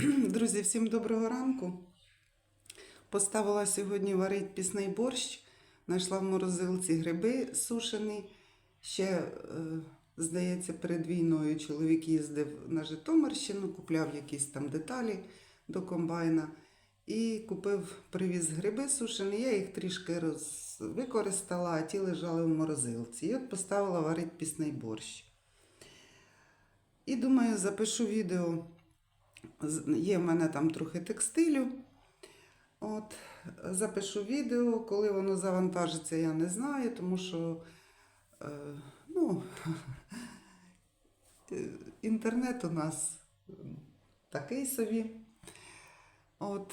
Друзі, всім доброго ранку. Поставила сьогодні варить пісний борщ. Знайшла в морозилці гриби сушені. Ще, е, здається, перед війною чоловік їздив на Житомирщину, купляв якісь там деталі до комбайна. І купив, привіз гриби сушені. Я їх трішки роз... використала, а ті лежали в морозилці. І от поставила варить пісний борщ. І думаю, запишу відео. Є в мене там трохи текстилю. От, запишу відео, коли воно завантажиться, я не знаю, тому що е, ну, інтернет у нас такий собі. От.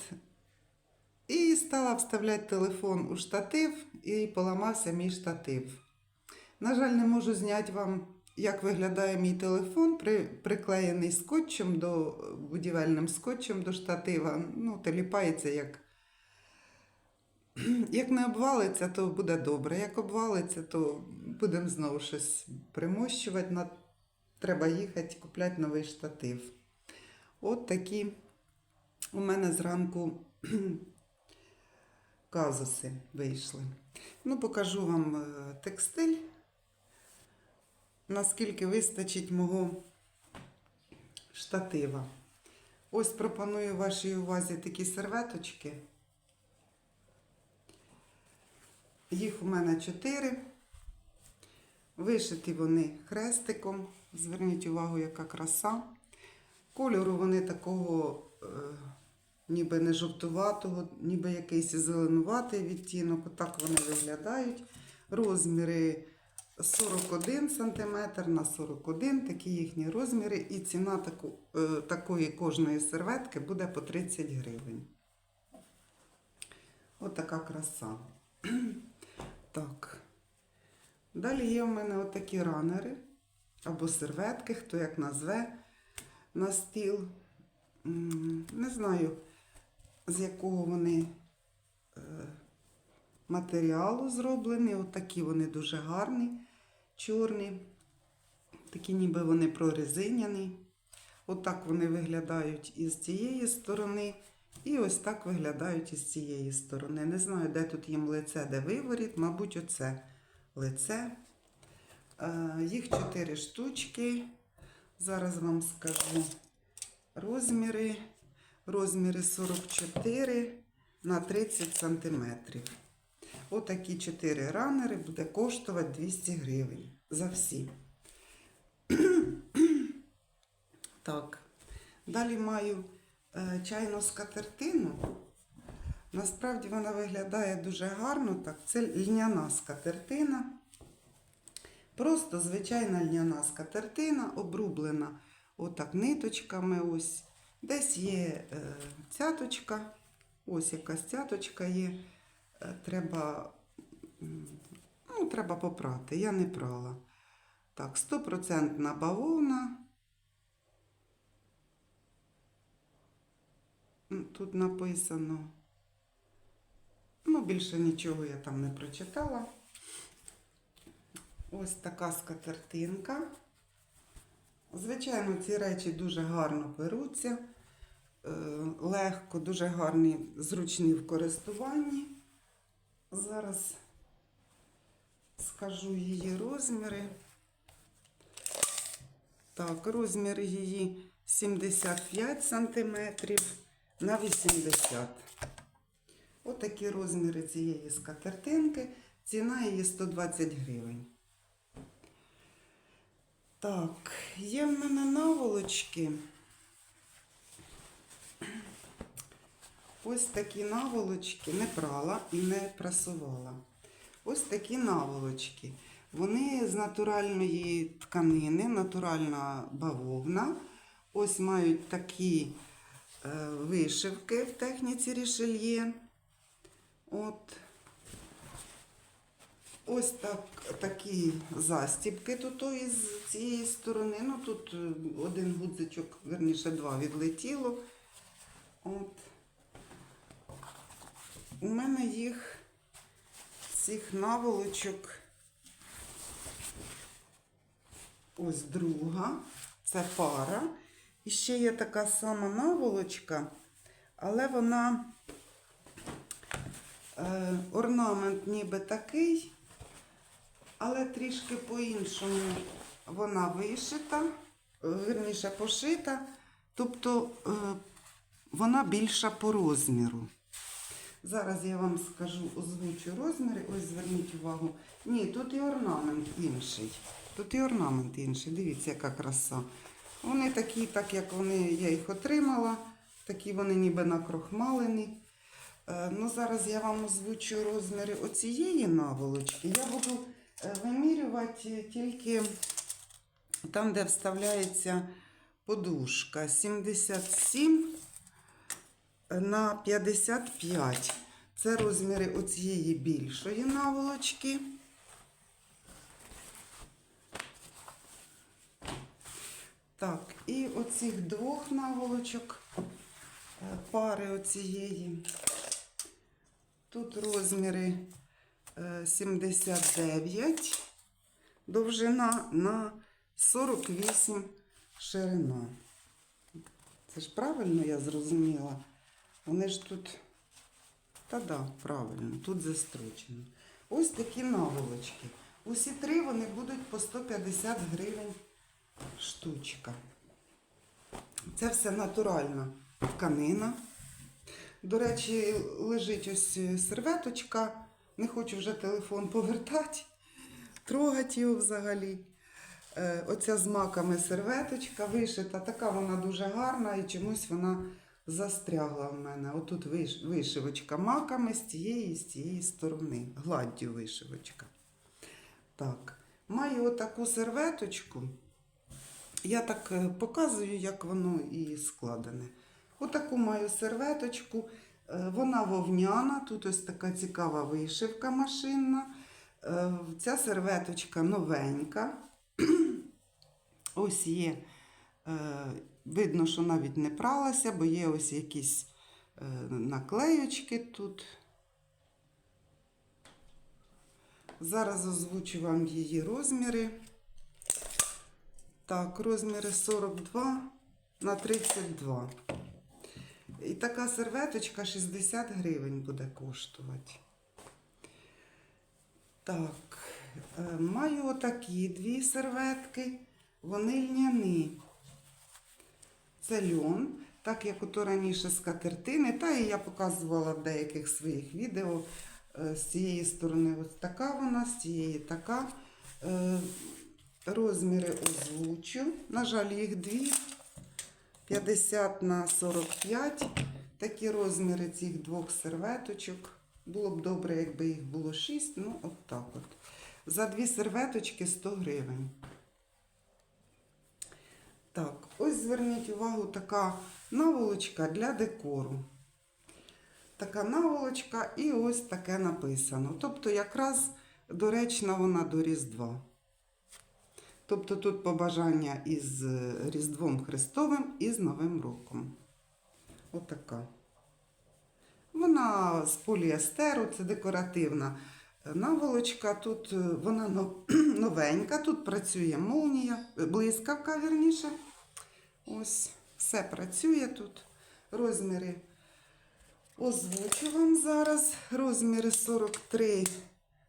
І стала вставляти телефон у штатив і поламався мій штатив. На жаль, не можу зняти вам, як виглядає мій телефон, при, приклеєний скотчем до будівельним скотчем до штатива. Ну, теліпається як. Як не обвалиться, то буде добре. Як обвалиться, то будемо знову щось примощувати. На... Треба їхати купляти новий штатив. От такі у мене зранку казуси вийшли. Ну, покажу вам е, текстиль наскільки вистачить мого штатива. Ось пропоную вашій увазі такі серветочки. Їх у мене чотири. Вишиті вони хрестиком. Зверніть увагу, яка краса. Кольору вони такого, е, ніби не жовтуватого, ніби якийсь зеленуватий відтінок. Отак вони виглядають. Розміри 41 см на 41 такі їхні розміри, і ціна таку, е, такої кожної серветки буде по 30 гривень. Отака краса. так. Далі є в мене отакі ранери або серветки, хто як назве на стіл. Не знаю, з якого вони. е, матеріалу зроблені. Отакі вони дуже гарні, чорні. Такі ніби вони прорезиняні. Отак вони виглядають із цієї сторони. І ось так виглядають із цієї сторони. Не знаю, де тут їм лице, де виворіт, мабуть, оце лице. Е, Їх чотири штучки. Зараз вам скажу розміри. Розміри 44 на 30 сантиметрів. Отакі 4 ранери буде коштувати 200 гривень за всі. так. Далі маю е, чайну скатертину. Насправді вона виглядає дуже гарно. Так, це льняна скатертина. Просто звичайна льняна скатертина, обрублена отак ниточками. ось. Десь є е, цяточка, ось якась цяточка є. Е, Треба, ну, треба попрати. Я не прала. Так, стопроцентна бавовна. М, Тут написано. Ну, більше нічого я там не прочитала. Ось така скатертинка. Звичайно, ці речі дуже гарно беруться, е, легко, дуже гарні, зручні в користуванні. Зараз скажу її розміри. Так, розмір її 75 см на 80 Отакі розміри цієї скатертинки. Ціна її 120 гривень. Так, є в мене наволочки. Ось такі наволочки не прала і не прасувала. Ось такі наволочки. Вони з натуральної тканини, натуральна бавовна. Ось мають такі е, вишивки в техніці рішельє. От. Ось так, такі застібки тут із цієї сторони. Ну тут е, один гудзичок, верніше два відлетіло. От. У мене їх цих наволочок. Ось друга. Це пара. І ще є така сама наволочка, але вона е, орнамент ніби такий, але трішки по-іншому вона вишита, е, вірніше пошита, тобто е, вона більша по розміру. Зараз я вам скажу, озвучу розміри. Ось зверніть увагу. Ні, тут і орнамент інший. Тут і орнамент інший. Дивіться, яка краса. Вони такі, так як вони, я їх отримала, такі вони ніби накрохмалені. Е, Ну, зараз я вам озвучу розміри оцієї наволочки. Я буду е, вимірювати тільки там, де вставляється подушка. 77 на 55. Це розміри оцієї більшої наволочки. Так, і оцих двох наволочок, е, пари оцієї. Тут розміри е, 79, довжина на 48 ширина. Це ж правильно я зрозуміла. Вони ж тут. Та да, правильно, тут застрочено. Ось такі наволочки. Усі три вони будуть по 150 гривень штучка. Це все натуральна тканина. До речі, лежить ось серветочка. Не хочу вже телефон повертати, трогати його взагалі. Е, Оця з маками серветочка вишита, така вона дуже гарна і чомусь вона застрягла в мене. Отут виш- вишивочка маками з тієї і з тієї сторони. Гладдю вишивочка. Так, маю отаку серветочку. Я так е, показую, як воно і складене. Отаку маю серветочку. Е, Вона вовняна, тут ось така цікава вишивка машинна. Е, Ця серветочка новенька. Ось є, видно, що навіть не пралася, бо є ось якісь е, наклеючки тут. Зараз озвучу вам її розміри. Так, розміри 42 на 32. І така серветочка 60 гривень буде коштувати. Так, е, маю отакі дві серветки. Вони льняні. Це льон, так як ото раніше з катертини, та і я показувала в деяких своїх відео. Е, З цієї сторони ось така вона, з цієї така. Е, Розміри озвучу. На жаль, їх дві. 50 на 45. Такі розміри цих двох серветочок. Було б добре, якби їх було 6. Ну, от так от. За дві серветочки 100 гривень. Так, ось зверніть увагу, така наволочка для декору. Така наволочка і ось таке написано. Тобто, якраз доречна вона до Різдва. Тобто тут побажання із е, Різдвом Христовим і з Новим роком. Отака. Вона з поліестеру, це декоративна е, наволочка. Тут е, вона новенька, тут працює молнія, блискавка, вірніше. Ось, все працює тут. Розміри озвучу вам зараз. Розміри 43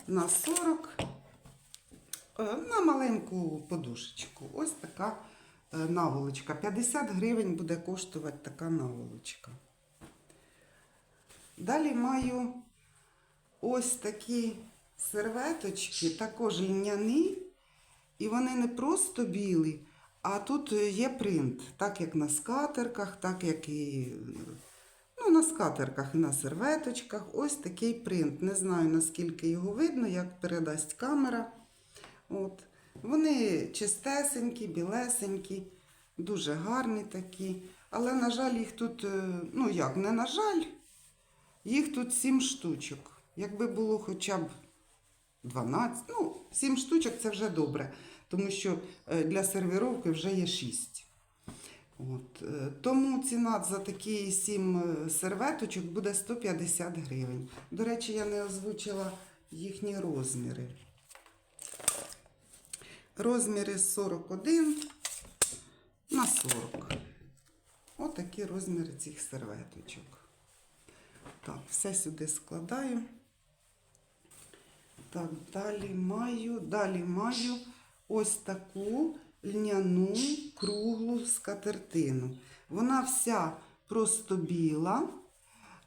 на 40. Е, на маленьку подушечку. Ось така е, наволочка. 50 гривень буде коштувати така наволочка. Далі маю ось такі серветочки, також льняні, і вони не просто білі, а тут є принт, так як на скатерках, так як і ну, на скатерках і на серветочках. Ось такий принт. Не знаю, наскільки його видно, як передасть камера. От. Вони чистесенькі, білесенькі, дуже гарні такі. Але, на жаль, їх тут, е, ну як, не на жаль, їх тут 7 штучок. Якби було хоча б 12, ну, 7 штучок це вже добре, тому що е, для сервіровки вже є 6. От. е, Тому ціна за такі 7 серветочок буде 150 гривень. До речі, я не озвучила їхні розміри. Розміри 41 на 40. такі розміри цих серветочок. Так, все сюди складаю. Так, далі маю, далі маю ось таку льняну круглу скатертину. Вона вся просто біла,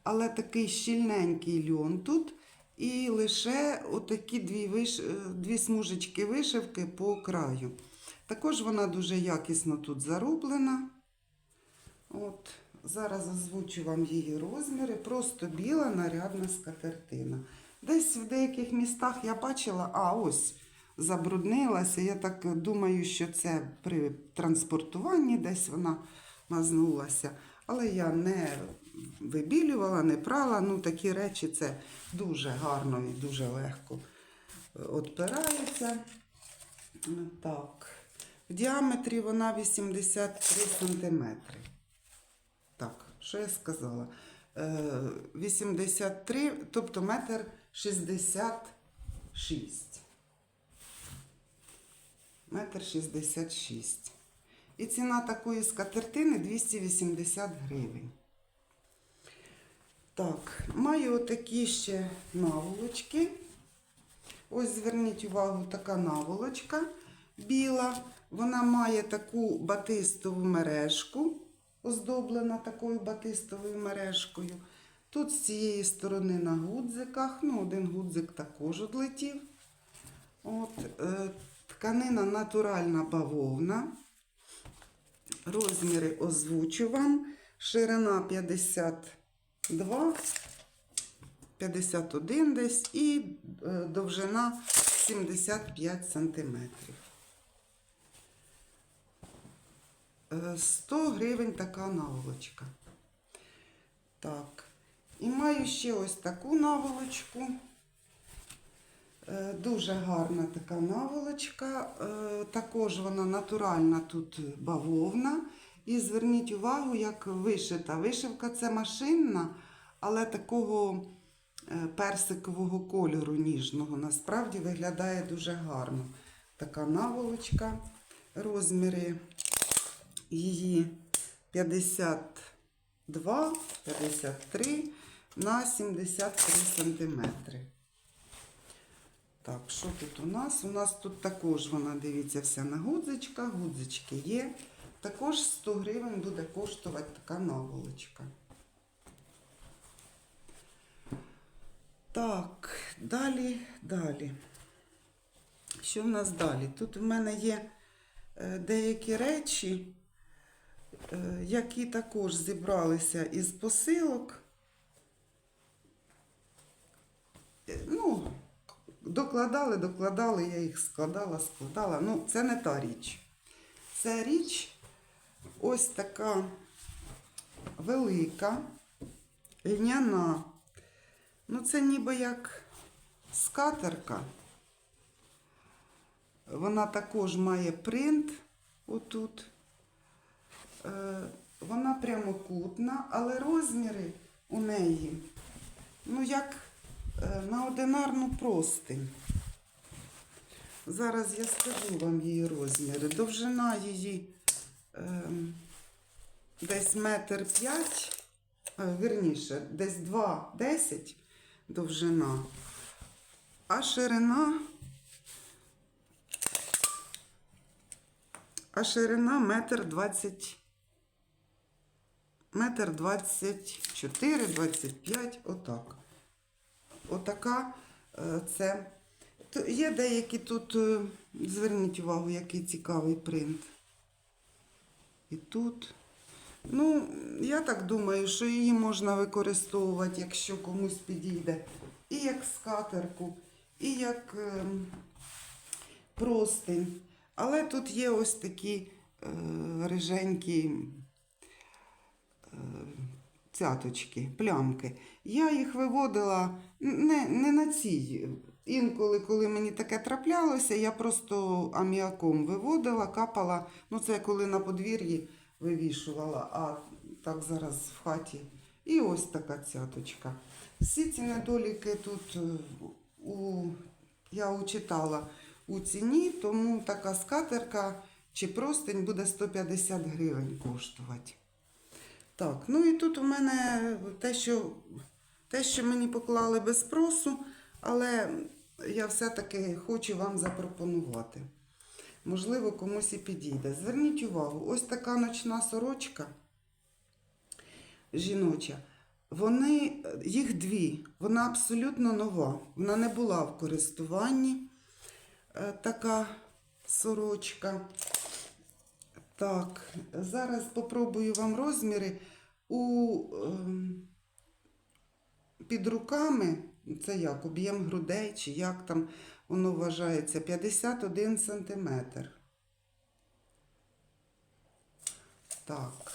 але такий щільненький льон тут. І лише отакі дві, виш... е, дві смужечки вишивки по краю. Також вона дуже якісно тут зароблена. От, зараз озвучу вам її розміри. Просто біла нарядна скатертина. Десь в деяких містах я бачила, а ось забруднилася. Я так думаю, що це при транспортуванні десь вона мазнулася. Але я не вибілювала, не прала. Ну, такі речі це дуже гарно і дуже легко е, відпирається. Так. В діаметрі вона 83 см. Так, що я сказала? Е, 83, тобто метр 66. Метр 66. І ціна такої скатертини 280 гривень. Так, маю отакі ще наволочки. Ось зверніть увагу, така наволочка біла. Вона має таку батистову мережку, оздоблена такою батистовою мережкою. Тут з цієї сторони на гудзиках, ну, один гудзик також одлетів. От, е, тканина натуральна бавовна. Розміри озвучу вам. Ширина 52, 51 десь і е, довжина 75 сантиметрів. Е, 100 гривень така наволочка. Так. І маю ще ось таку наволочку. Е, Дуже гарна така наволочка. Е, Також вона натуральна тут бавовна. І зверніть увагу, як вишита. Вишивка це машинна, але такого е, персикового кольору ніжного. Насправді виглядає дуже гарно. Така наволочка. Розміри її 52, 53 на 73 сантиметри. Так, що тут у нас? У нас тут також вона, дивіться, вся на гудзичках, гудзички є. Також 100 гривень буде коштувати така наволочка. Так, далі, далі. Що в нас далі? Тут в мене є е, деякі речі, е, які також зібралися із посилок. Е, Ну, докладали, докладали, я їх складала, складала. Ну, це не та річ. Це річ ось така велика, льняна. Ну, це ніби як скатерка. Вона також має принт отут. Е, Вона прямокутна, але розміри у неї, ну, як на одинарну простинь. Зараз я скажу вам її розміри. Довжина її е, десь метр п'ять, е, вірніше, десь 2,10 довжина, а ширина, а ширина метр двадцять, метр двадцять чотири, двадцять п'ять, отак. Отака е, це. Є деякі тут, е, зверніть увагу, який цікавий принт. І тут. Ну, я так думаю, що її можна використовувати, якщо комусь підійде. І як скатерку, і як е, простинь. Але тут є ось такі е, риженькі е, цяточки, плямки. Я їх виводила не, не на цій. Інколи, коли мені таке траплялося, я просто аміаком виводила, капала. Ну, це коли на подвір'ї вивішувала, а так зараз в хаті. І ось така цяточка. Всі ці недоліки тут е, у, я учитала у ціні, тому така скатерка чи простень буде 150 гривень коштувати. Так, ну і тут у мене те, що, те, що мені поклали без спросу, але я все-таки хочу вам запропонувати. Можливо, комусь і підійде. Зверніть увагу, ось така ночна сорочка жіноча. Вони, їх дві, вона абсолютно нова. Вона не була в користуванні. Е, така сорочка. Так, зараз попробую вам розміри. У, ем, під руками, це як, об'єм грудей, чи як там воно вважається, 51 сантиметр. Так.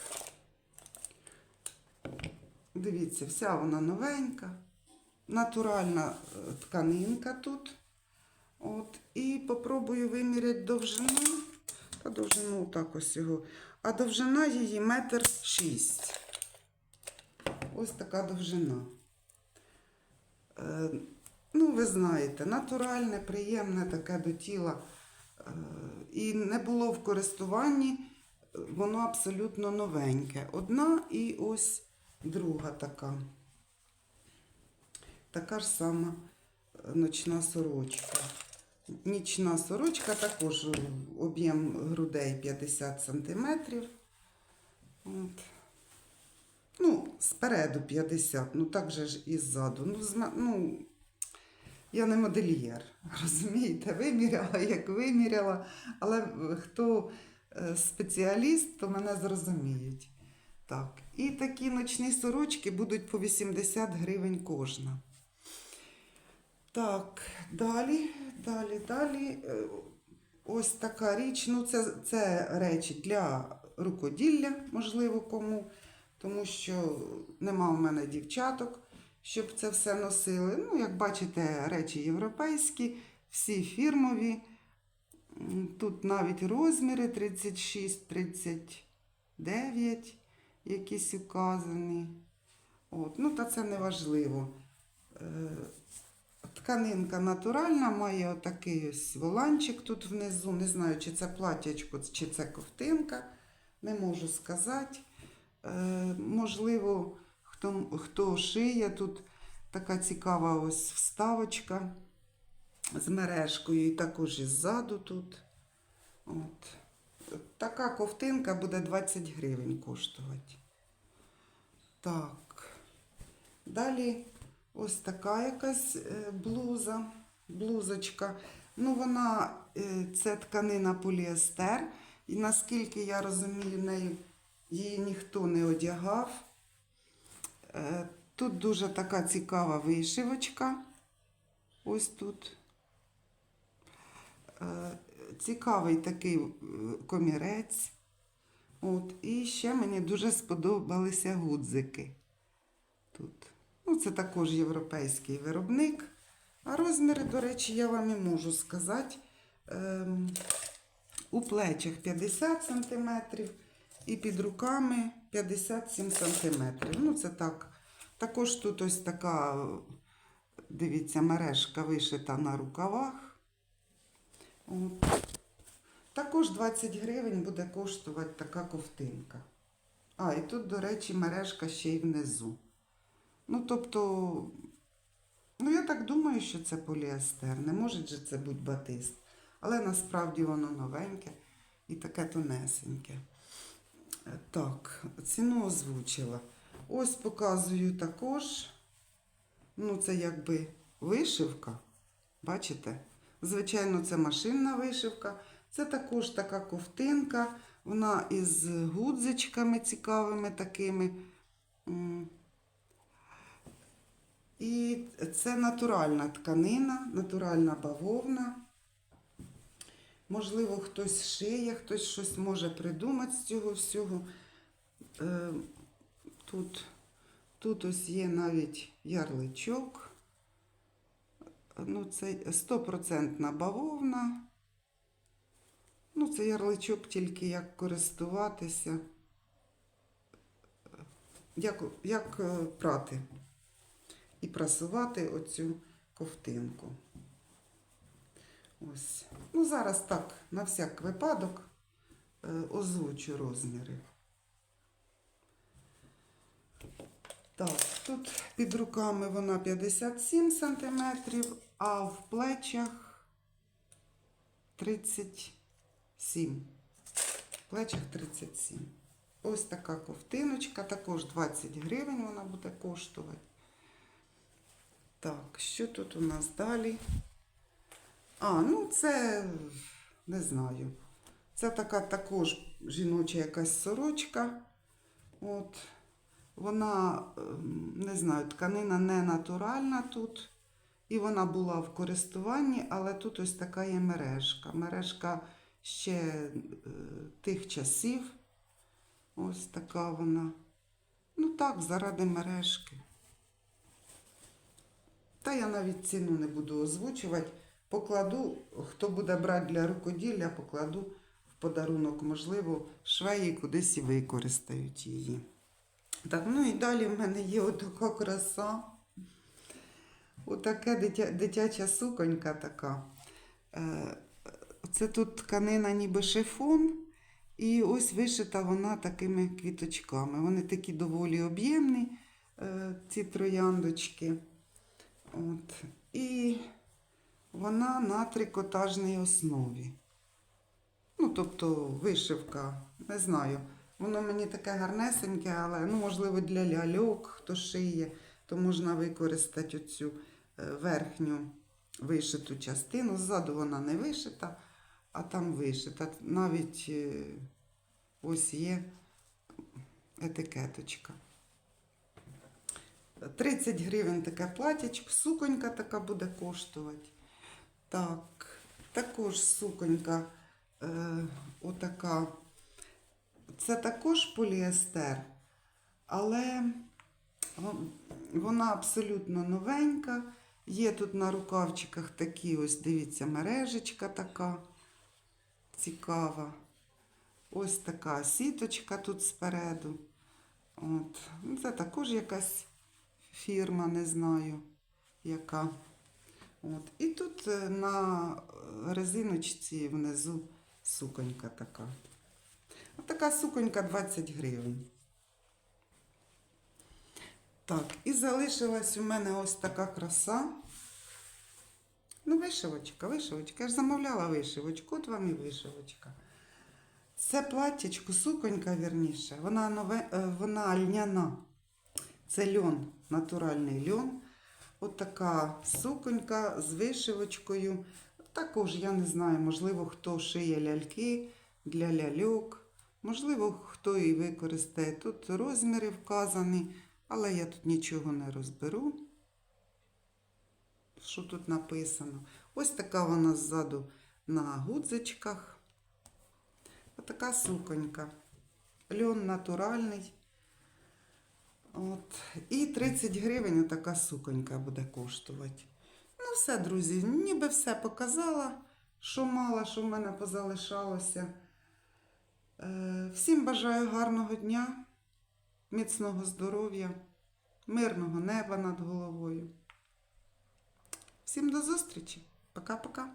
Дивіться, вся вона новенька. Натуральна е, тканинка тут. От. І попробую виміряти довжину. Та довжину так ось його. А довжина її метр шість. Ось така довжина. Е, ну, ви знаєте, натуральне, приємне таке до тіла. Е, і не було в користуванні, воно абсолютно новеньке. Одна і ось друга така. Така ж сама е, ночна сорочка. Нічна сорочка також об'єм грудей 50 см. От. Ну, спереду 50, ну так же ж і ззаду. Ну, ну, я не модельєр, розумієте, виміряла, як виміряла, але е, хто е, спеціаліст, то мене зрозуміють. Так, і такі ночні сорочки будуть по 80 гривень кожна. Так, далі, далі, далі. Е, Ось така річ. Ну, це, це речі для рукоділля, можливо, кому, тому що нема у мене дівчаток, щоб це все носили. Ну, як бачите, речі європейські, всі фірмові. Тут навіть розміри 36, 39 якісь указані. От. Ну, та це не важливо. Е, Тканинка натуральна, має отакий ось воланчик тут внизу. Не знаю, чи це платячко, чи це ковтинка. Не можу сказати. Е, можливо, хто, хто шиє, тут така цікава ось вставочка з мережкою, і також і ззаду тут. От. Така ковтинка буде 20 гривень коштувати. Так. Далі ось така якась е, блуза, блузочка. Ну, вона, е, це тканина поліестер. І наскільки я розумію, нею її ніхто не одягав. Е, Тут дуже така цікава вишивочка. Ось тут. Е, Цікавий такий е, комірець. От. І ще мені дуже сподобалися гудзики. Тут. Ну, це також європейський виробник. А розміри, до речі, я вам і можу сказати. Ем, у плечах 50 см і під руками 57 см. Ну, це так. Також тут ось така, дивіться, мережка вишита на рукавах. От. Також 20 гривень буде коштувати така ковтинка. А, і тут, до речі, мережка ще й внизу. Ну, тобто, ну я так думаю, що це поліестер. Не може же це бути батист. Але насправді воно новеньке і таке тонесеньке. Так, ціну озвучила. Ось показую також. Ну, це якби вишивка. Бачите? Звичайно, це машинна вишивка. Це також така ковтинка. Вона із гудзичками цікавими такими. І це натуральна тканина, натуральна бавовна. Можливо, хтось шиє, хтось щось може придумати з цього всього. Е, Тут, тут ось є навіть ярличок. Ну, це стопроцентна бавовна. Ну, це ярличок тільки як користуватися, як, як е, прати і прасувати оцю ковтинку. Ось. Ну, зараз так, на всяк випадок, е, озвучу розміри. Так, тут під руками вона 57 см, а в плечах 37. В плечах 37. Ось така ковтиночка, також 20 гривень вона буде коштувати. Так, що тут у нас далі? А, ну це не знаю. Це така також жіноча якась сорочка. От. Вона, ем, не знаю, тканина не натуральна тут. І вона була в користуванні, але тут ось така є мережка. Мережка ще е, тих часів. Ось така вона. Ну так, заради мережки. Та я навіть ціну не буду озвучувати. Покладу, хто буде брати для рукоділля, покладу в подарунок, можливо, швеї кудись і використають її. Так, ну і далі в мене є отака краса. Отаке дитя, дитяча суконька така. Е, Це тут тканина ніби шифон. І ось вишита вона такими квіточками. Вони такі доволі об'ємні, е, ці трояндочки. От. І вона на трикотажній основі. Ну, тобто вишивка, не знаю. Воно мені таке гарнесеньке, але ну, можливо для ляльок, хто шиє, то можна використати оцю е, верхню вишиту частину. Ззаду вона не вишита, а там вишита. Навіть е, ось є етикеточка. 30 гривень таке платячко, суконька така буде коштувати. Так, також суконька е, отака. Це також поліестер, але вона абсолютно новенька. Є тут на рукавчиках такі, ось дивіться, мережечка така цікава. Ось така сіточка тут спереду. От. Це також якась фірма, не знаю, яка. От. І тут е, на резиночці внизу суконька така. Така суконька 20 гривень. Так, і залишилась у мене ось така краса. Ну, вишивочка, вишивочка. Я ж замовляла вишивочку, от вам і вишивочка. Це платтячко, суконька, вірніше. Вона, нове, е, вона льняна. Це льон, натуральний льон. От така суконька з вишивочкою. Також, я не знаю, можливо, хто шиє ляльки для ляльок. Можливо, хто і використає. Тут розміри вказані, але я тут нічого не розберу. Що тут написано? Ось така вона ззаду на гудзичках. Отака суконька. Льон натуральний. От. І 30 гривень отака суконька буде коштувати. Ну, все, друзі, ніби все показала, що мала, що в мене позалишалося. Е, Всім бажаю гарного дня, міцного здоров'я, мирного неба над головою. Всім до зустрічі. Пока-пока.